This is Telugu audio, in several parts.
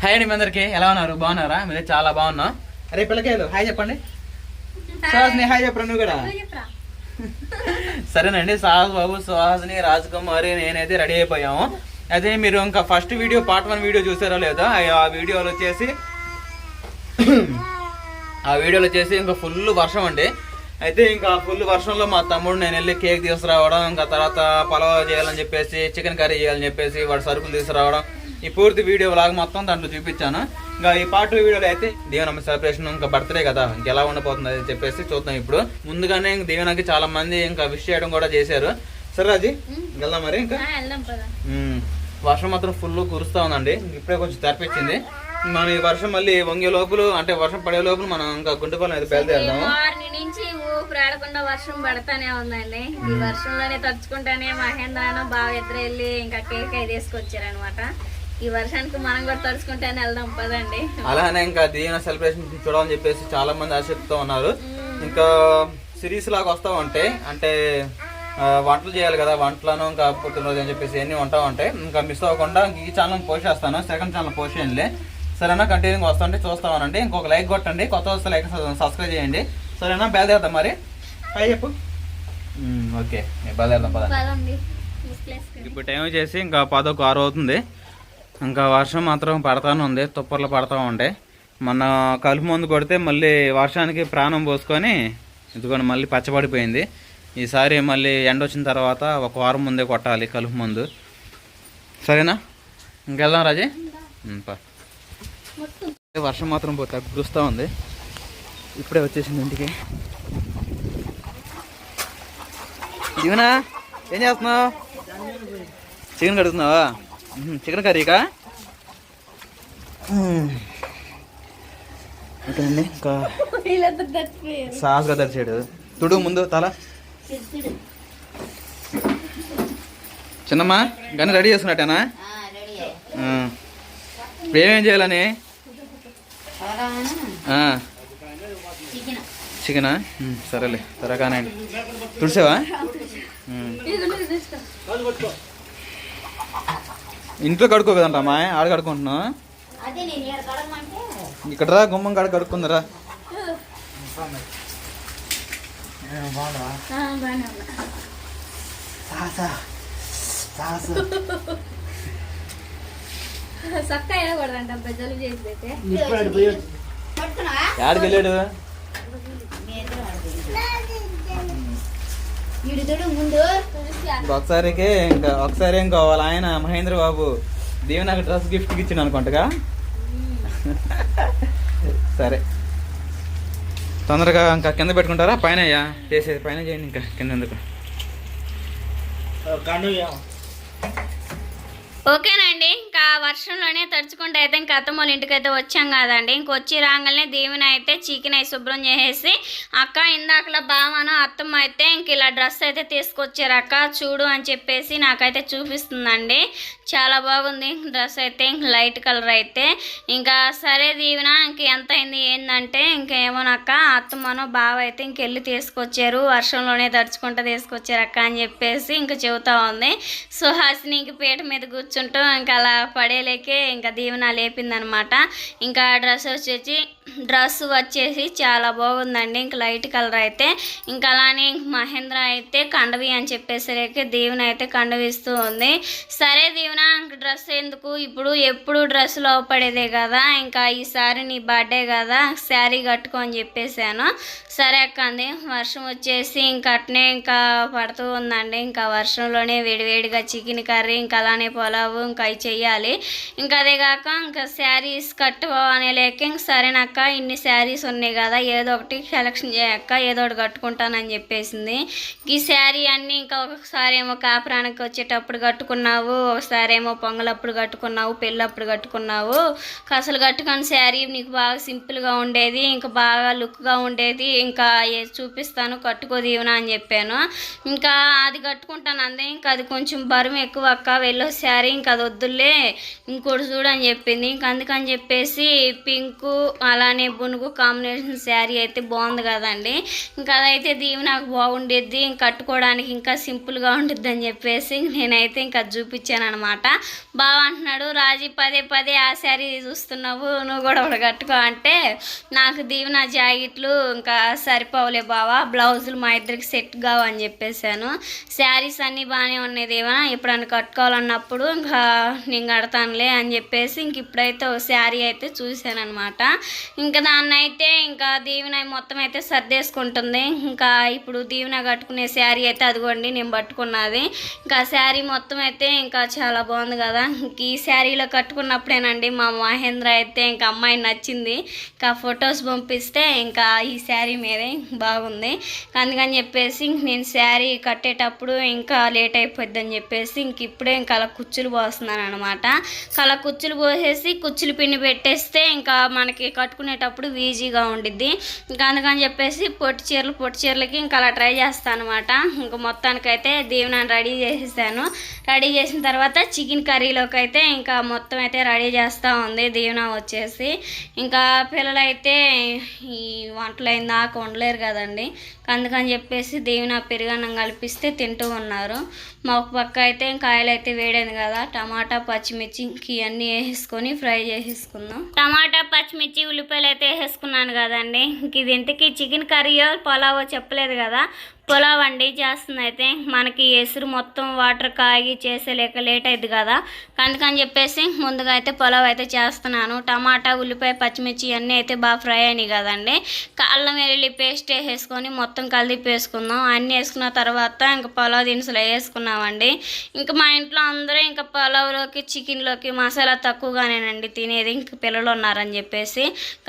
హాయ్ అండి మీ అందరికి. ఎలా ఉన్నారు? బాగున్నారా? మీరే చాలా బాగున్నాం. అరే పిల్లకాయలు హాయ్ చెప్పండి. సుహాస్ని హాయ్ చెప్పరా నువ్వు కూడా? సరేనండి సాహస్ బాబు సుహాస్ని రాజకుమారి నేనైతే రెడీ అయిపోయాము. అదే మీరు ఇంకా first video part one video చూసారో లేదో ఆ- ఆ వీడియోలో వచ్చేసి ఆ వీడియోలో వచ్చేసి ఇంకా ఫుల్ వర్షం అండి. అయితే ఇంకా ఫుల్ వర్షంలో మా తమ్ముడు నేను వెళ్ళి కేక్ తీసుకురావడం ఇంకా తర్వాత పలావ్ చేయాలని చెప్పేసి చికెన్ కర్రీ చేయాలని చెప్పేసి వాడు సరుకులు తీసుకురావడం ఈ పూర్తి వీడియో లాగా మొత్తం దాంట్లో చూపించాను. ఇంకా ఈ పార్ట్ వీడియోలో అయితే దీవెనమ్మ సెలబ్రేషన్ ఇంకా బర్త్డే కదా ఇంకెలా ఉండబోతుంది అని చెప్పేసి చూద్దాం ఇప్పుడు. ముందుగానే ఇంక దీవెనకి చాలా మంది ఇంకా విష్ చేయడం కూడా చేశారు. సరే రాజీ వెళ్దాం మరి ఇంకా. వర్షం మాత్రం ఫుల్ కురుస్తా ఉందండి. ఇప్పుడే కొంచెం తెరపించింది మనం ఈ వర్షం మళ్ళీ వంగే లోపల అంటే వర్షం పడే లోపల మనం ఇంకా గుంటుపాలెం అయితే బయలుదేరదాము. నుంచి ఊపిరాడకుండా వర్షం పడతానే ఉందండి. ఈ వర్షంలోనే తడుచుకుంటానే మహేంద్రను బాగా ఇద్దరు వెళ్ళి ఇంకా కేక్ అయితే తీసుకొచ్చారనమాట ఈ వర్షానికి మనం కూడా తడుచుకుంటానే వెళ్దాం పదండి. అలానే ఇంకా దీవెన సెలబ్రేషన్ చూడాలని చెప్పేసి చాలా మంది ఆసక్తితో ఉన్నారు. ఇంకా సిరీస్ లాగా వస్తా ఉంటాయి అంటే వంటలు చేయాలి కదా వంటలను ఇంకా పుట్టినరోజు అని చెప్పేసి అన్ని ఉంటా ఉంటాయి ఇంకా మిస్ అవ్వకుండా ఇంక ఈ ఛానల్ పోస్ట్ చేస్తాను సెకండ్ ఛానల్ పోస్ట్ చేయండి. సరేనా? కంటిన్యూగా వస్తుంటే చూస్తామనండి ఇంకొక లైక్ కొట్టండి. కొత్త వస్తే లైక్ సబ్స్క్రైబ్ చేయండి. సరేనా? బయలుదేరదాం మరి. హాయ్ చెప్పు. ఓకే. బయలుదేరదాం పద పదండి. ఇప్పుడు టైం వచ్చేసి ఇంకా పదొక ఆరు అవుతుంది. ఇంకా వర్షం మాత్రం పడతానే ఉంది తుప్పర్లు పడతా ఉంటాయి మొన్న కలుపు మందు కొడితే మళ్ళీ వర్షానికి ప్రాణం పోసుకొని ఇదిగోండి మళ్ళీ పచ్చబడిపోయింది. ఈసారి మళ్ళీ ఎండ వచ్చిన తర్వాత ఒక వారం ముందే కొట్టాలి కలుపు మందు. సరేనా? ఇంకెళ్దాం రాజీ. వర్షం మాత్రం పోతే కురుస్తూ ఉంది. ఇప్పుడే వచ్చేసింది ఇంటికి. ఇవనా ఏం చేస్తున్నావు? చికెన్ కడుగుతున్నావా? చికెన్ కర్రీకా? మ్మ్. ఓకే అండి ఇంకా. సాస్గా తెరిచాడు తుడు ముందు తల. చిన్నమ్మా గని రెడీ చేసుకున్నట్టేనా? ఆ. ఇప్పుడు ఏమేం చేయాలని? ఆ. చికెనా. సరేలే త్వరగానే. అండి తుడిసావా? ఇంట్లో కడుక్కో కదంటమ్మా ఆడ కడుక్కుంటున్నావు? అదే నేను ఇక్కడ రా గుమ్మం కాడ కడుక్కుందరా. సక్క వేయకూడదంట పెద్దలు చేసి అయితే యాడికి వెళ్ళాడు? ముందు. ఒకసారికి ఇంకా ఒకసారి ఇంకా వాళ్ళ ఆయన మహేంద్ర బాబు దీవెనకు డ్రెస్ గిఫ్ట్ ఇచ్చిండు అనుకుంటగా? సరే. తొందరగా ఇంకా కింద పెట్టుకుంటారా? పైన అయ్యా. చేసేది పైన చేయండి ఇంకా కింద ఎందుకు ఓకేనండి. ఇంకా వర్షంలోనే తడుచుకుంటూ అయితే ఇంకా అత్తమ్మ వాళ్ళ ఇంటికి అయితే వచ్చాం కదండి. ఇంకొచ్చి రాగానే దీవెన అయితే చికెన్ అయి శుభ్రం చేసేసి అక్క ఇందాకలా బావను అత్తమ్మ అయితే ఇంక ఇలా డ్రెస్ అయితే తీసుకొచ్చారు అక్క చూడు అని చెప్పేసి నాకైతే చూపిస్తుందండి. చాలా బాగుంది డ్రెస్ అయితే లైట్ కలర్ అయితే. ఇంకా సరే దీవెన ఇంక ఎంత అయింది ఏంటంటే ఇంకేమోనక్క అత్తమ్మను బావ అయితే ఇంకెళ్ళి తీసుకొచ్చారు. వర్షంలోనే తడుచుకుంటూ తీసుకొచ్చారు అక్క అని చెప్పేసి ఇంక చెబుతా ఉంది. సుహాసిని ఇంక పీట మీద కూర్చుంటూ ఇంకా అలా పడేలేకే ఇంకా దీవెన లేపిందనమాట. ఇంకా డ్రెస్ వచ్చేసి డ్రెస్ వచ్చేసి చాలా బాగుందండి. ఇంక లైట్ కలర్ అయితే. ఇంకా అలానే ఇంక మహేంద్ర అయితే కండవి అని చెప్పేసరికి దీవెన అయితే కండవిస్తూ ఉంది. సరే దీవెన ఇంక డ్రెస్ ఎందుకు? ఇప్పుడు ఎప్పుడు డ్రెస్ లోపడేదే కదా? ఇంకా ఈసారి నీ బర్త్డే కదా? శారీ కట్టుకో అని చెప్పేశాను సరే అక్కంది వర్షం వచ్చేసి ఇంక అట్నే ఇంకా పడుతూ ఉందండి. ఇంకా వర్షంలోనే వేడివేడిగా చికెన్ కర్రీ ఇంకా అలానే పొలావు ఇంకా అవి చెయ్యాలి. ఇంకా అదే కాక ఇంకా శారీస్ కట్టుకోవాలనే లేక ఇంక సరేనక్క ఇన్ని శారీస్ ఉన్నాయి కదా ఏదో ఒకటి సెలెక్షన్ చేయక్క ఏదో ఒకటి కట్టుకుంటానని చెప్పేసింది. ఈ శారీ అన్నీ ఇంకా ఒకసారి ఏమో కాపురానికి వచ్చేటప్పుడు కట్టుకున్నావు ఒకసారి ఏమో పొంగలప్పుడు కట్టుకున్నావు పెళ్ళప్పుడు కట్టుకున్నావు. అసలు కట్టుకున్న శారీ నీకు బాగా సింపుల్గా ఉండేది ఇంకా బాగా లుక్గా ఉండేది ఇంకా చూపిస్తాను కట్టుకోదీవునా అని చెప్పాను. ఇంకా అది కట్టుకుంటాను అందే ఇంకా అది కొంచెం బరువు ఎక్కువ అక్క వెళ్ళో శారీ ఇంకా అది వద్దులే. ఇంకోటి చూడని చెప్పింది. ఇంక అందుకని చెప్పేసి పింకు అలానే బునుగు కాంబినేషన్ శారీ అయితే బాగుంది కదండి. ఇంకా అదైతే దీవి నాకు బాగుండేది ఇంక కట్టుకోవడానికి ఇంకా సింపుల్గా ఉంటుంది అని చెప్పేసి నేనైతే ఇంకా చూపించాను అనమాట బాగా అంటున్నాడు రాజీ పదే పదే ఆ శారీ చూస్తున్నావు నువ్వు కూడా ఒకటి కట్టుకో అంటే నాకు దీవెన జాకెట్లు ఇంకా సరిపోవలే బావా బ్లౌజులు మా ఇద్దరికి సెట్ కావు అని చెప్పేశాను శారీస్ అన్నీ బాగానే ఉన్నాయి దేవా ఎప్పుడన్నా కట్టుకోవాలన్నప్పుడు ఇంకా నేను కడతానులే అని చెప్పేసి ఇంక ఇప్పుడైతే ఒక శారీ అయితే చూశాను ఇంకా దాన్ని అయితే ఇంకా దీవెన మొత్తం అయితే సర్దేసుకుంటుంది. ఇంకా ఇప్పుడు దీవెన కట్టుకునే శారీ అయితే అదిగోండి నేను పట్టుకున్నది. ఇంకా శారీ మొత్తం అయితే ఇంకా చాలా బాగుంది కదా. ఇంక ఈ శారీలో కట్టుకున్నప్పుడేనండి మా మహేంద్ర అయితే ఇంకా అమ్మాయి నచ్చింది. ఇంకా ఫొటోస్ పంపిస్తే ఇంకా ఈ శారీ మీదే బాగుంది. అందుకని చెప్పేసి ఇంక నేను శారీ కట్టేటప్పుడు ఇంకా లేట్ అయిపోద్ది అని చెప్పేసి ఇంక ఇప్పుడే ఇంకా అలా కుచ్చులు పోస్తున్నాను అనమాట అలా కుచ్చులు పోసేసి కుచ్చులు పిండి పెట్టేస్తే ఇంకా మనకి కట్టుకునేటప్పుడు ఈజీగా ఉండిద్ది. ఇంకా అందుకని చెప్పేసి పొట్టి చీరలు పొట్టి చీరలకి ఇంకా అలా ట్రై చేస్తాను అనమాట ఇంకా మొత్తానికైతే దీవెనాన్ని రెడీ చేసేసాను. రెడీ చేసిన తర్వాత చికెన్ కర్రీలోకి అయితే ఇంకా మొత్తం అయితే రెడీ చేస్తూ ఉంది దీవెన వచ్చేసి. ఇంకా పిల్లలైతే ఈ వంటలు అయిన దాకా ఉండలేరు కదండి. అందుకని చెప్పేసి దేవుని ఆ పెరుగన్నం కలిపిస్తే తింటూ ఉన్నారు. మా ఒక పక్క అయితే కాయలు అయితే వేడైంది కదా టమాటా పచ్చిమిర్చి ఇంక ఇవన్నీ వేసేసుకొని ఫ్రై చేసేసుకుందాం. టమాటా పచ్చిమిర్చి ఉల్లిపాయలు అయితే వేసేసుకున్నాను కదండి. ఇంక ఇది ఇంతకీ చికెన్ కర్రీయో పులావో చెప్పలేదు కదా. పులావ్ అండి చేస్తుంది అయితే. మనకి ఎసురు మొత్తం వాటర్ కాగి చేసేలేక లేట్ అయింది కదా. అందుకని చెప్పేసి ముందుగా అయితే పులావ్ అయితే చేస్తున్నాను. టమాటా ఉల్లిపాయ పచ్చిమిర్చి ఇవన్నీ అయితే బాగా ఫ్రై అయినాయి కదండి. అల్లం వెల్లుల్లి పేస్ట్ వేసేసుకొని మొత్తం కలిపి వేసుకుందాం. అన్నీ వేసుకున్న తర్వాత ఇంకా పులావ్ దినుసులు వేసుకున్నామండి. ఇంకా మా ఇంట్లో అందరూ ఇంకా పులావ్లోకి చికెన్లోకి మసాలా తక్కువగానేనండి తినేది. ఇంక పిల్లలు ఉన్నారని చెప్పేసి.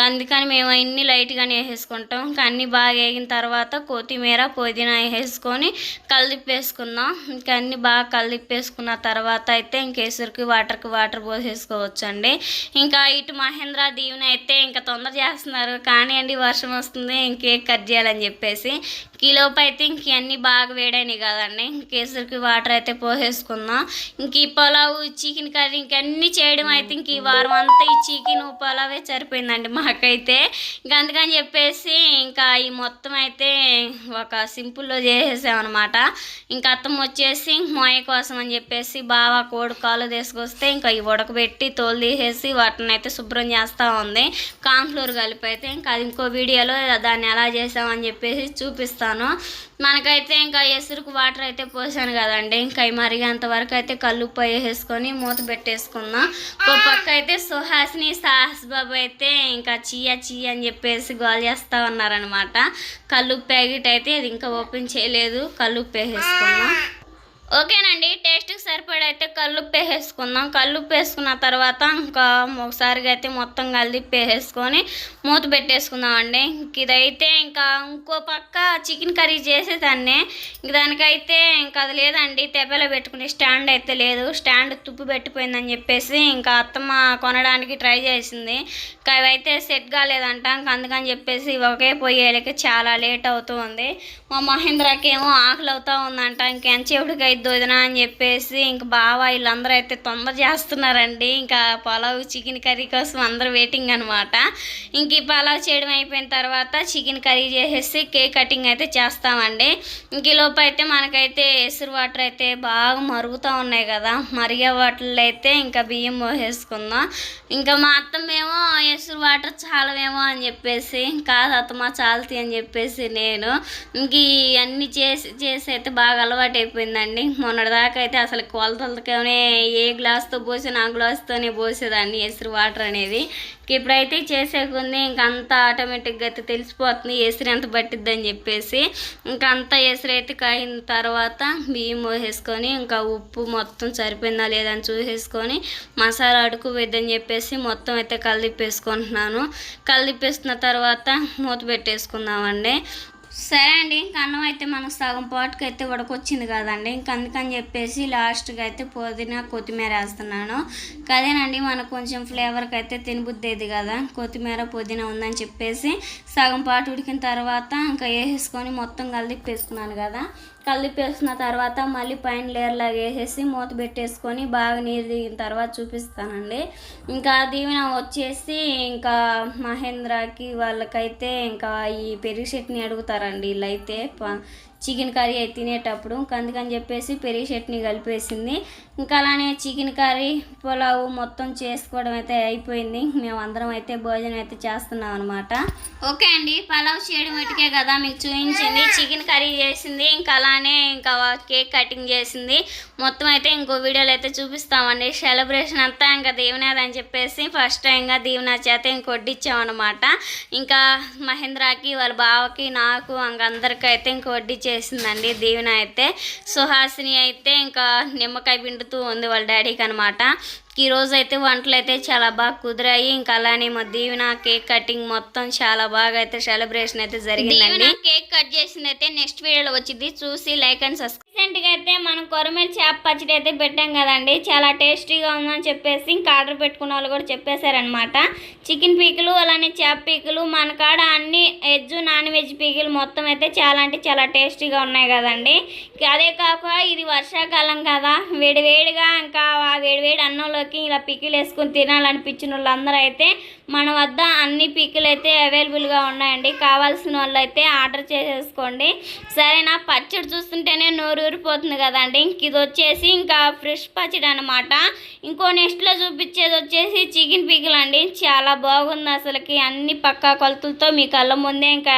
అందుకని మేము అన్నీ లైట్గానే వేసేసుకుంటాం ఇంకా అన్నీ బాగా వేగిన తర్వాత కొత్తిమీర పుదీనా వేసుకొని కలిపేసుకుందాం ఇంకా అన్ని బాగా కలిపేసుకున్న తర్వాత అయితే ఇంకేసరికి వాటర్కి వాటర్ పోసేసుకోవచ్చు అండి ఇంకా ఇటు మహేంద్ర దీవెన అయితే ఇంకా తొందర చేస్తున్నారు. కానీ అండి వర్షం వస్తుంది ఇంకేక్ కట్ చేయాలని చెప్పేసి. కిలోపు అయితే ఇంక అన్నీ బాగా వేడైనవి కదండి. ఇంకేసరికి వాటర్ అయితే పోసేసుకుందాం ఇంక ఈ పొలావు చికెన్ కర్రీ ఇంకన్నీ చేయడం అయితే ఇంక ఈ వారం అంతా ఈ చికెన్ పులావే సరిపోయిందండి మాకైతే. ఇంక అందుకని చెప్పేసి ఇంకా ఈ మొత్తం అయితే ఒక సింపుల్ సింపుల్లో చేసేసామన్నమాట. ఇంకా అత్తమ్మ వచ్చేసి మోయ కోసం అని చెప్పేసి బాగా కోడి కాలు తీసుకొస్తే ఇంకా ఇవి ఉడకబెట్టి తోలు తీసేసి వాటిని అయితే శుభ్రం చేస్తూ ఉంది. కాన్ఫ్లోర్ కలిపి అయితే ఇంకా అది ఇంకో వీడియోలో దాన్ని ఎలా చేసామని చెప్పేసి చూపిస్తాను. మనకైతే ఇంకా ఎసురుకు వాటర్ అయితే పోసాను కదండి. ఇంకా ఇవి మరిగేంత వరకు అయితే కళ్ళు వేసేసుకొని మూత పెట్టేసుకుందాం. ఒక పక్క అయితే సుహాసిని సాహస్ బాబు అయితే ఇంకా చీయ చీయ అని చెప్పేసి గోల్ చేస్తూ ఉన్నారనమాట కళ్ళు ప్యాకెట్ అయితే అది ఇంకా ఓపెన్ చేయలేదు. కళ్ళు ఉప్పేసేసుకున్నా ఓకేనండి టేస్ట్కి సరిపడా అయితే కల్లుప్పు వేసేసుకుందాం కల్లుప్పు వేసుకున్న తర్వాత ఇంకా ఒకసారిగా అయితే మొత్తం కలిపి వేసేసుకొని మూత పెట్టేసుకుందాం అండి ఇంక ఇదైతే ఇంకా ఇంకో పక్క చికెన్ కర్రీ చేసేదాన్ని. ఇంక దానికైతే ఇంకా అది లేదండి తెప్పలో పెట్టుకునే స్టాండ్ అయితే లేదు. స్టాండ్ తుప్పు పెట్టిపోయిందని చెప్పేసి ఇంకా అత్తమ్మ కొనడానికి ట్రై చేసింది. ఇంకా అవైతే సెట్ కాలేదంట. ఇంకా అందుకని చెప్పేసి ఒకే పొయ్యేలకి చాలా లేట్ అవుతూ ఉంది. మా మహేంద్రకి ఆకలి అవుతూ ఉందంట ఇంకెంచేవుడికి అయిద్దో వదినా అని చెప్పేసి ఇంక బావ వీళ్ళందరూ అయితే తొందర చేస్తున్నారండి. ఇంకా పలావ్ చికెన్ కర్రీ కోసం అందరూ వెయిటింగ్ అనమాట ఇంక ఈ పలావ్ చేయడం అయిపోయిన తర్వాత చికెన్ కర్రీ చేసేసి కేక్ కటింగ్ అయితే చేస్తామండి. ఇంక ఈ అయితే మనకైతే ఎసురు వాటర్ అయితే బాగా మరుగుతూ ఉన్నాయి కదా. మరిగే వాటర్లో అయితే ఇంకా బియ్యం పోసేసుకుందాం. ఇంకా మా అత్తమేమో ఎసురు వాటర్ చాలవేమో అని చెప్పేసి కాదు అత్తమ్మ చాలతి అని చెప్పేసి నేను ఇంక అన్నీ చేసి చేసి అయితే బాగా అలవాటు అయిపోయిందండి మొన్నటిదాకా అయితే అసలు కొలతలతోనే ఏ గ్లాస్తో పోసిన ఆ గ్లాస్తోనే పోసేదాన్ని ఎసురు వాటర్ అనేది. ఇప్పుడైతే చేసే కొంది ఇంక అంత ఆటోమేటిక్గా అయితే తెలిసిపోతుంది ఎసురు ఎంత పట్టిద్దని చెప్పేసి. ఇంకా అంత ఎసురు అయితే కాయిన తర్వాత బియ్యం పోసేసుకొని ఇంకా ఉప్పు మొత్తం సరిపోయిందా లేదా అని చూసేసుకొని మసాలా అడుకు వేద్దని చెప్పేసి మొత్తం అయితే కలిపేసుకుంటున్నాను కలిపేసుకున్న తర్వాత మూత పెట్టేసుకుందామండి. సరే అండి ఇంకా అన్నం అయితే మనకు సగం పాటుకు అయితే ఉడకొచ్చింది కదండి. ఇంక అందుకని చెప్పేసి లాస్ట్గా అయితే పుదీనా కొత్తిమీర వేస్తున్నాను. కదేనండి మనకు కొంచెం ఫ్లేవర్కి అయితే తినబుద్దేది కదా. కొత్తిమీర పుదీనా ఉందని చెప్పేసి సగం పాటు ఉడికిన తర్వాత ఇంకా వేసేసుకొని మొత్తం కలిపేసుకున్నాను కదా. కలిపేసిన తర్వాత మళ్ళీ పైన లేయర్ లాగా వేసేసి మూత పెట్టేసుకొని బాగా నీరు దిగిన తర్వాత చూపిస్తానండి. ఇంకా దీవెన వచ్చేసి ఇంకా మహేంద్రకి వాళ్ళకైతే ఇంకా ఈ పెరుగు చట్నీ అడుగుతారండి వీళ్ళైతే ప- చికెన్ కర్రీ అయితే తినేటప్పుడు. అందుకని చెప్పేసి పెరుగు చట్నీ కలిపేసింది. ఇంకా అలానే చికెన్ కర్రీ పులావు మొత్తం చేసుకోవడం అయితే అయిపోయింది. మేము అందరం అయితే భోజనం అయితే చేస్తున్నాం అనమాట ఓకే అండి పలావ్ చేయడం ఇటుకే కదా మీకు చూపించింది. చికెన్ కర్రీ చేసింది ఇంకా అలానే ఇంకా కేక్ కటింగ్ చేసింది. మొత్తం అయితే ఇంకో వీడియోలో అయితే చూపిస్తామండి. సెలబ్రేషన్ అంతా ఇంకా దీవనాథ్ అని చెప్పేసి ఫస్ట్ ఇంకా దీవనాథ్ చేత ఇంకొడ్డిచ్చామన్నమాట ఇంకా మహేంద్రకి వాళ్ళ బావకి నాకు ఇంక అందరికీ అయితే దీవెన అయితే. సుహాసిని అయితే ఇంకా నిమ్మకాయ పిండుతూ ఉంది వాళ్ళ డాడీకి అనమాట ఈ అయితే వంటలు అయితే చాలా బాగా కుదిరాయి. ఇంకా అలానే మా దీవెన కేక్ కటింగ్ మొత్తం చాలా బాగా అయితే సెలబ్రేషన్ అయితే జరిగిందండి. కేక్ కట్ చేసింది అయితే నెక్స్ట్ వీడియోలో వచ్చింది చూసి లైక్ అండ్ సబ్స్క్రైబ్ రీసెంట్గా అయితే మనం కొరమేల చేప పచ్చడి అయితే పెట్టాం కదండి. చాలా టేస్టీగా ఉందని చెప్పేసి ఇంకా ఆర్డర్ పెట్టుకున్న వాళ్ళు కూడా చెప్పేశారనమాట చికెన్ పీకులు అలానే చేప పీకులు మన కాడ అన్ని వెజ్ నాన్ వెజ్ పీకులు మొత్తం అయితే చాలా అంటే చాలా టేస్టీగా ఉన్నాయి కదండి. అదే కాక ఇది వర్షాకాలం కదా. వేడి వేడిగా ఇంకా వేడివేడి వేడి వాళ్ళకి ఇలా పికిలు వేసుకొని తినాలనిపించిన వాళ్ళందరూ అయితే మన వద్ద అన్ని పికిలు అయితే అవైలబుల్గా ఉన్నాయండి. కావాల్సిన వాళ్ళు అయితే ఆర్డర్ చేసేసుకోండి. సరేనా? పచ్చడి చూస్తుంటేనే నోరు ఊరిపోతుంది కదండి. ఇంక ఇది వచ్చేసి ఇంకా ఫ్రెష్ పచ్చడి అనమాట ఇంకో నెక్స్ట్లో చూపించేది వచ్చేసి చికెన్ పికిల్ అండి చాలా బాగుంది అసలుకి. అన్ని పక్కా కొలతలతో మీ కళ్ళ ముందే ఇంకా